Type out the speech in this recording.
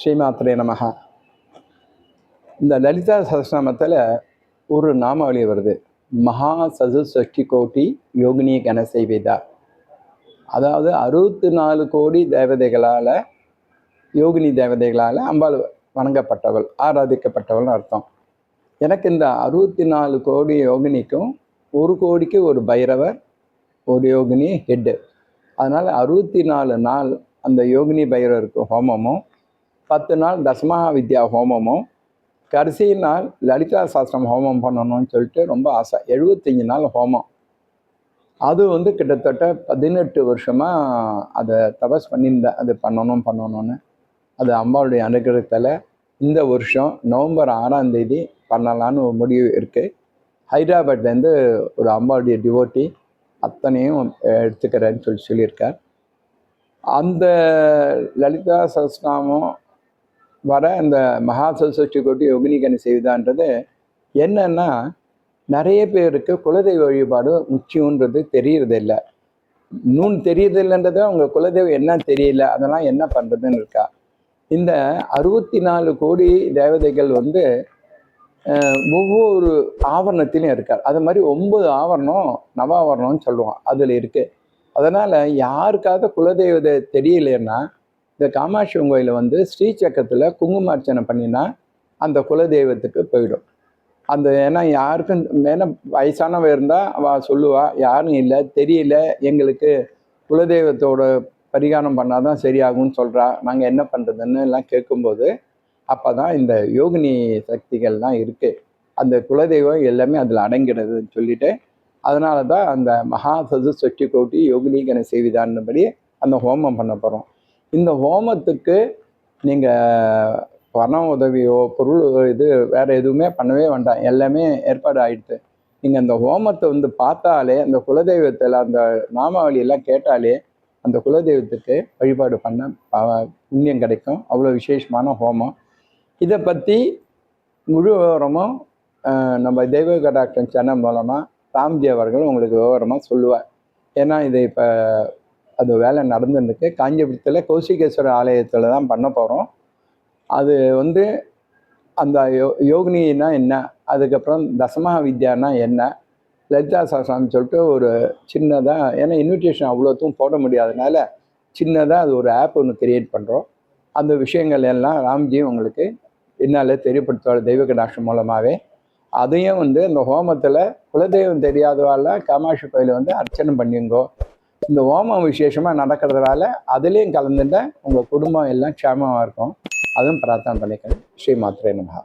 ஸ்ரீமாத்திரே நமக இந்த லலிதா சஹஸ்ரநாமத்தில் ஒரு நாமாவளி வருது. மகா சது சஷ்டி கோட்டி யோகினி செய்வேதா. அதாவது அறுபத்தி நாலு கோடி தேவதைகளால் யோகினி தேவதைகளால் அம்பாள் வணங்கப்பட்டவள் ஆராதிக்கப்பட்டவள்னு அர்த்தம். எனக்கு இந்த அறுபத்தி நாலு கோடி யோகினிக்கும் ஒரு கோடிக்கு ஒரு பைரவர் ஒரு யோகினி ஹெட்டு. அதனால் அறுபத்தி நாலு நாள் அந்த யோகினி பைரவருக்கு ஹோமமும் பத்து நாள் தசமஹா வித்யா ஹோமமும் கடைசி நாள் லலிதா சாஸ்திரம் ஹோமம் பண்ணணும்னு சொல்லிட்டு ரொம்ப ஆசை. எழுபத்தஞ்சு நாள் ஹோமம். அது வந்து கிட்டத்தட்ட பதினெட்டு வருஷமாக அதை தபஸ் பண்ணியிருந்தேன். அது பண்ணணும் பண்ணணும்னு. அது அம்பாளுடைய அனுகிரகத்தில் இந்த வருஷம் நவம்பர் ஆறாம் தேதி பண்ணலான்னு ஒரு முடிவு இருக்குது ஹைதராபாத்லேருந்து ஒரு அம்பாளுடைய டிவோட்டி அத்தனையும் எடுத்துக்கிறேன்னு சொல்லி சொல்லியிருக்கார். அந்த லலிதா சஸ்நாமம் வர இந்த மகா சரஸ்வதி கோட்டி யோகினிகனை செய்தான்றது என்னன்னா நிறைய பேருக்கு குலதெய்வ வழிபாடு முக்கியன்றது தெரியறதில்ல. நூன் தெரியறதில்லைன்றது அவங்க குலதெய்வம் என்ன தெரியல அதெல்லாம் என்ன பண்ணுறதுன்னு இருக்கா? இந்த அறுபத்தி நாலு கோடி தேவதைகள் வந்து ஒவ்வொரு ஆவரணத்திலையும் இருக்கார். அது மாதிரி ஒன்பது ஆவரணம் நவாவரணம்னு சொல்லுவோம் அதில் இருக்குது அதனால் யாருக்காவது குலதெய்வத்தை தெரியலைன்னா இந்த காமாட்சி கோயிலில் வந்து ஸ்ரீசக்கரத்தில் குங்குமார்ச்சனை பண்ணினா அந்த குலதெய்வத்துக்கு போயிடும். அந்த ஏன்னா யாருக்கும் ஏன்னா வயசானவ இருந்தால் அவள் சொல்லுவா யாரும் இல்லை தெரியல எங்களுக்கு குலதெய்வத்தோட பரிகாரம் பண்ணால் தான் சரியாகும்னு சொல்கிறா நாங்கள் என்ன பண்ணுறதுன்னு எல்லாம் கேட்கும்போது அப்போ தான் இந்த யோகினி சக்திகள்லாம் இருக்குது அந்த குலதெய்வம் எல்லாமே அதில் அடங்கிடுதுன்னு சொல்லிட்டு அதனால தான் அந்த மகா சது சஷ்டி கோட்டி யோகினீகன செய்விதான்னபடி அந்த ஹோமம் பண்ண போகிறோம் இந்த ஹோமத்துக்கு நீங்கள் பணம் உதவியோ பொருள் இது வேறு எதுவுமே பண்ணவே வேண்டாம். எல்லாமே ஏற்பாடு ஆயிடுது நீங்கள் அந்த ஹோமத்தை வந்து பார்த்தாலே அந்த குலதெய்வத்தில் அந்த நாமாவளியெல்லாம் கேட்டாலே அந்த குலதெய்வத்துக்கு வழிபாடு பண்ண புண்ணியம் கிடைக்கும். அவ்வளோ விசேஷமான ஹோமம். இதை பற்றி முழு விவரமும் நம்ம தெய்வ கடாக்டன் சேனல் மூலமாக ராம்ஜி அவர்கள் உங்களுக்கு விவரமாக சொல்லுவார். ஏன்னா இதை இப்போ அந்த வேலை நடந்துருக்கு காஞ்சிபுரத்தில் கௌசிகேஸ்வரர் ஆலயத்தில் தான் பண்ண போகிறோம் அது வந்து அந்த யோ யோகினின்னா என்ன? அதுக்கப்புறம் தசமஹா வித்யானா என்ன? லலிதா சாஸ்திரம்னு சொல்லிட்டு ஒரு சின்னதாக ஏன்னா இன்விடேஷன் அவ்வளோத்தும் போட முடியாதனால சின்னதாக அது ஒரு ஆப் ஒன்று கிரியேட் பண்ணுறோம் அந்த விஷயங்கள் எல்லாம் ராம்ஜி உங்களுக்கு என்னால் தெரியப்படுத்துவார் தெய்வ கடாட்சம் மூலமாகவே அதையும் வந்து இந்த ஹோமத்தில் குலதெய்வம் தெரியாதவால காமாட்சி கோயிலை வந்து அர்ச்சனை பண்ணிங்கோ. இந்த ஹோமம் விசேஷமாக நடக்கிறதுனால அதுலேயும் கலந்துட்டேன் உங்கள் குடும்பம் எல்லாம் க்ஷேமமாக இருக்கும். அதுவும் பிரார்த்தனை பண்ணிக்கிறேன் ஸ்ரீ மாத்ரே நமஹா.